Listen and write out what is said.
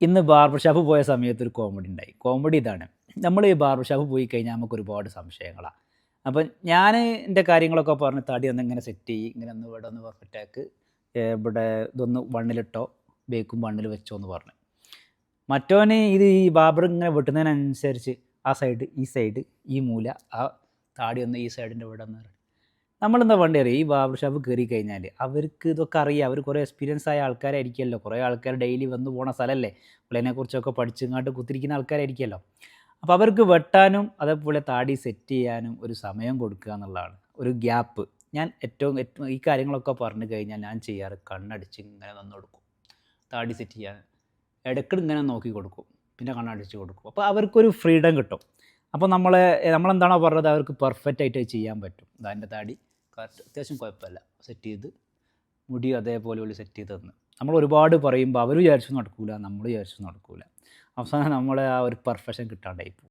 ഇന്ന് barber shop പോയ സമയത്ത് ഒരു കോമഡി ഉണ്ടായി. കോമഡി ഇതാണ്. നമ്മൾ ഈ ബാർബർ ഷോപ്പ് പോയി കഴിഞ്ഞാൽ നമുക്ക് ഒരുപാട് സംശയങ്ങളാണ് അപ്പം ഞാൻ എന്റെ കാര്യങ്ങളൊക്കെ പറഞ്ഞ് തടി ഒന്ന് ഇങ്ങനെ സെറ്റ് ചെയ്യും ഇങ്ങനെ ഒന്ന് ഇവിടെ ഒന്ന് പെർഫെക്റ്റ് ആക്ക്. ഏ, ഇവിടെ ഇതൊന്ന് വണ്ണിലിട്ടോ ബേക്കും വണ്ണിൽ വെച്ചോ എന്ന് പറഞ്ഞു. മറ്റോനെ ഇത് ഈ ബാബർ ഇങ്ങനെ വെട്ടുന്നതിനനുസരിച്ച് ആ സൈഡ് ഈ സൈഡ് ഈ മൂല ആ താടി ഒന്ന് ഈ സൈഡിന്റെ ഇവിടെ ഒന്ന്. നമ്മളെന്താ വേണ്ടി അറിയാം? ഈ ബാർബർ ഷോപ്പ് കയറി കഴിഞ്ഞാൽ അവർക്ക് ഇതൊക്കെ അറിയാം. അവർ കുറേ എക്സ്പീരിയൻസ് ആയ ആൾക്കാരായിരിക്കുമല്ലോ. കുറേ ആൾക്കാർ ഡെയിലി വന്ന് പോണ സ്ഥലമല്ലേ കുറിച്ചൊക്കെ പഠിച്ചിങ്ങാണ്ട് കുത്തിരിക്കുന്ന ആൾക്കാരായിരിക്കുമല്ലോ. അപ്പോൾ അവർക്ക് വെട്ടാനും അതേപോലെ താടി സെറ്റ് ചെയ്യാനും ഒരു സമയം കൊടുക്കുക എന്നുള്ളതാണ്. ഒരു ഗ്യാപ്പ് ഞാൻ ഏറ്റവും ഏറ്റവും ഈ കാര്യങ്ങളൊക്കെ പറഞ്ഞു കഴിഞ്ഞാൽ ഞാൻ ചെയ്യാറ് കണ്ണടിച്ച് ഇങ്ങനെ നിന്ന് കൊടുക്കും. താടി സെറ്റ് ചെയ്യാൻ. ഇടയ്ക്ക് ഇങ്ങനെ നോക്കി കൊടുക്കും. പിന്നെ കണ്ണടിച്ച് കൊടുക്കും. അപ്പോൾ അവർക്കൊരു ഫ്രീഡം കിട്ടും. അപ്പോൾ നമ്മളെ നമ്മളെന്താണോ പറഞ്ഞത്? അവർക്ക് പെർഫെക്റ്റ് ആയിട്ട് ചെയ്യാൻ പറ്റും. അതിന്റെ താടി. കറക്റ്റ് അത്യാവശ്യം കുഴപ്പമില്ല. സെറ്റ് ചെയ്ത് മുടി അതേപോലെ ഒരു സെറ്റ് ചെയ്ത് തന്ന്. നമ്മൾ ഒരുപാട് പറയുമ്പോൾ അവർ വിചാരിച്ചു നടക്കൂല നമ്മൾ വിചാരിച്ചു നടക്കൂല. അവസാനം നമ്മളെ ആ ഒരു പെർഫെക്ഷൻ കിട്ടാണ്ടായി പോകും